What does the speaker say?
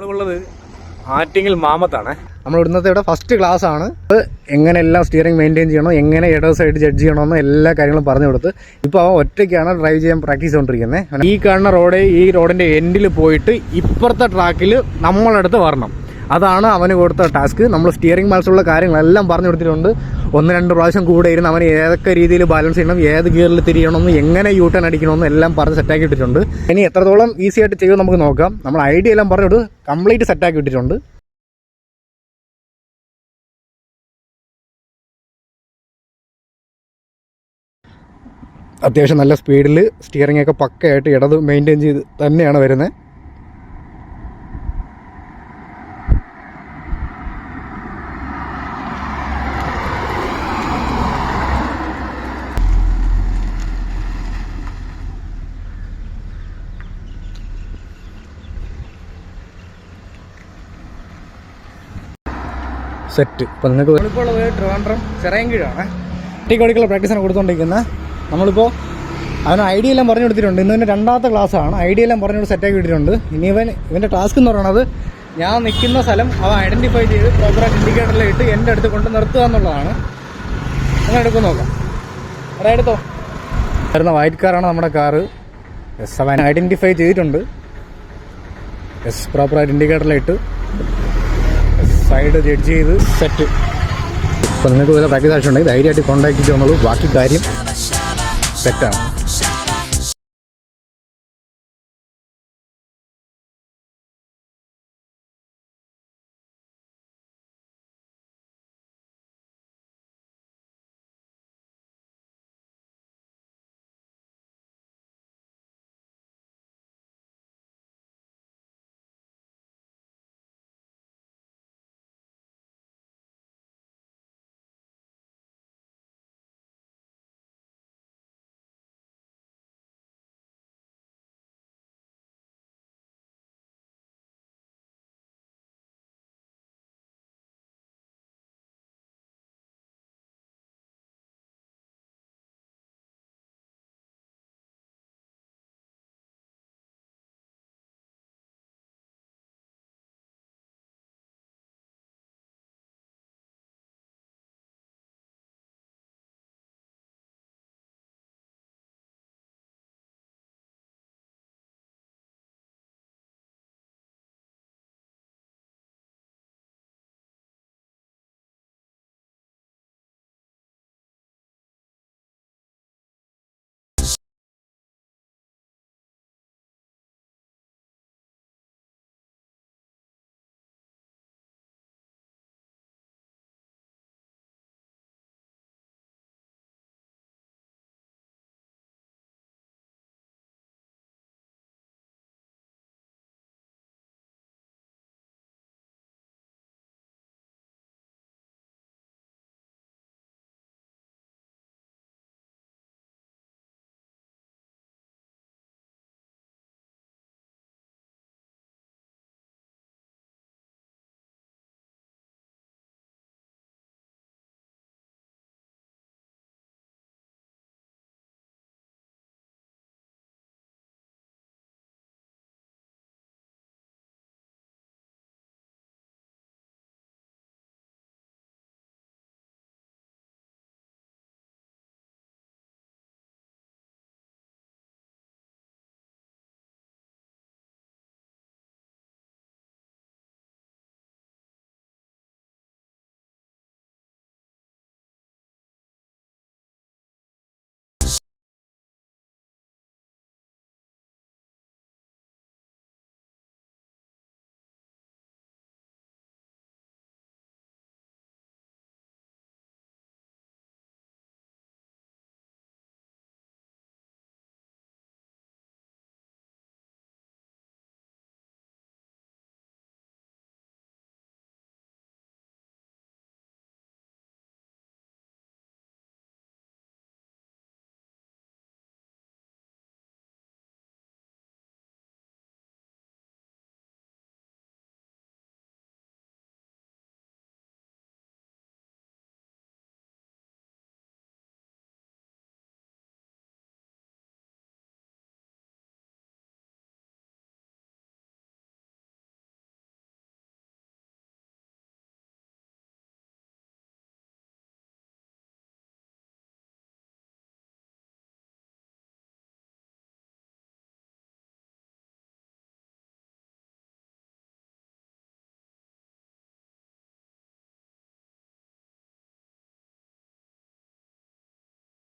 നമ്മളുള്ളത് ആറ്റിങ്ങിൽ മാമത്താണ്. നമ്മൾ ഇന്നത്തെ ഇവിടെ ഫസ്റ്റ് ക്ലാസ് ആണ്. എങ്ങനെ എല്ലാം സ്റ്റിയറിംഗ് മെയിന്റെയിൻ ചെയ്യണം എങ്ങനെ ഇടത് സൈഡ് ജഡ്ജ് ചെയ്യണമെന്ന് എല്ലാ കാര്യങ്ങളും പറഞ്ഞു കൊടുത്ത് ഇപ്പോൾ അവൻ ഒറ്റയ്ക്കാണ് ഡ്രൈവ് ചെയ്യാൻ പ്രാക്ടീസ് ചെയ്തുകൊണ്ടിരിക്കുന്നത് ഈ കാണുന്ന റോഡ് ഈ റോഡിന്റെ എൻഡിൽ പോയിട്ട് ഇപ്പുറത്തെ ട്രാക്കിൽ നമ്മളടുത്ത് വരണം. അതാണ് അവന് കൊടുത്ത ടാസ്ക്. നമ്മൾ സ്റ്റിയറിംഗ് മത്സരമുള്ള കാര്യങ്ങളെല്ലാം പറഞ്ഞു കൊടുത്തിട്ടുണ്ട്. ഒന്ന് രണ്ട് പ്രാവശ്യം കൂടെ ഇരുന്ന് അവന് ഏതൊക്കെ രീതിയിൽ ബാലൻസ് ചെയ്യണം ഏത് ഗിയറിൽ തിരിയണമെന്ന് എങ്ങനെ യൂ ടേൺ അടിക്കണമെന്ന് എല്ലാം പറഞ്ഞ് സെറ്റാക്കി ഇട്ടിട്ടുണ്ട്. ഇനി എത്രത്തോളം ഈസി ആയിട്ട് ചെയ്യുമെന്ന് നമുക്ക് നോക്കാം. നമ്മൾ ഐഡിയ എല്ലാം പറഞ്ഞു കൊടുത്ത് കംപ്ലീറ്റ് സെറ്റാക്കി ഇട്ടിട്ടുണ്ട്. അത്യാവശ്യം നല്ല സ്പീഡിൽ സ്റ്റിയറിംഗ് ഒക്കെ പക്കയായിട്ട് ഇടത് മെയിന്റെയിൻ ചെയ്ത് തന്നെയാണ് വരുന്നത്. സെറ്റ്. അപ്പോൾ നിങ്ങൾക്ക് ഇപ്പോൾ ഉള്ളത് ട്രിവാൻഡ്രം ചിറയൻകീഴാണ് ഒറ്റയ്ക്കൊടിക്കുള്ള പ്രാക്ടീസാണ് കൊടുത്തുകൊണ്ടിരിക്കുന്നത് നമ്മളിപ്പോൾ അവന് ഐഡിയ എല്ലാം പറഞ്ഞു കൊടുത്തിട്ടുണ്ട്. ഇന്ന് ഇവന്റെ രണ്ടാമത്തെ ക്ലാസ്സാണ് ഐഡിയ എല്ലാം പറഞ്ഞു കൊടുത്ത് സെറ്റാക്കി വിട്ടിട്ടുണ്ട് ഇനി ഇവൻ ഇവന്റെ ടാസ്ക് എന്ന് പറയുന്നത് ഞാൻ നിൽക്കുന്ന സ്ഥലം അവ ഐഡന്റിഫൈ ചെയ്ത് പ്രോപ്പറായിട്ട് ഇൻഡിക്കേറ്ററിൽ ഇട്ട് എന്റെ അടുത്ത് കൊണ്ട് നിർത്തുക എന്നുള്ളതാണ്. അങ്ങനെ എടുക്കും നോക്കാം. അവിടെ എടുത്തോ. വരുന്ന വൈറ്റ് കാറാണ് നമ്മുടെ കാറ് എസ് അവൻ ഐഡന്റിഫൈ ചെയ്തിട്ടുണ്ട്. എസ് പ്രോപ്പറായിട്ട് ഇൻഡിക്കേറ്ററിലിട്ട് സൈഡ് ജഡ്ജ് ചെയ്ത് സെറ്റ് അപ്പോൾ നിങ്ങൾക്ക് വല്ല പ്രാക്ടീസ് ആവശ്യമുണ്ടെങ്കിൽ ധൈര്യമായിട്ട് കോൺടാക്ട് ചെയ്തോളൂ. ബാക്കി കാര്യം സെറ്റാണ്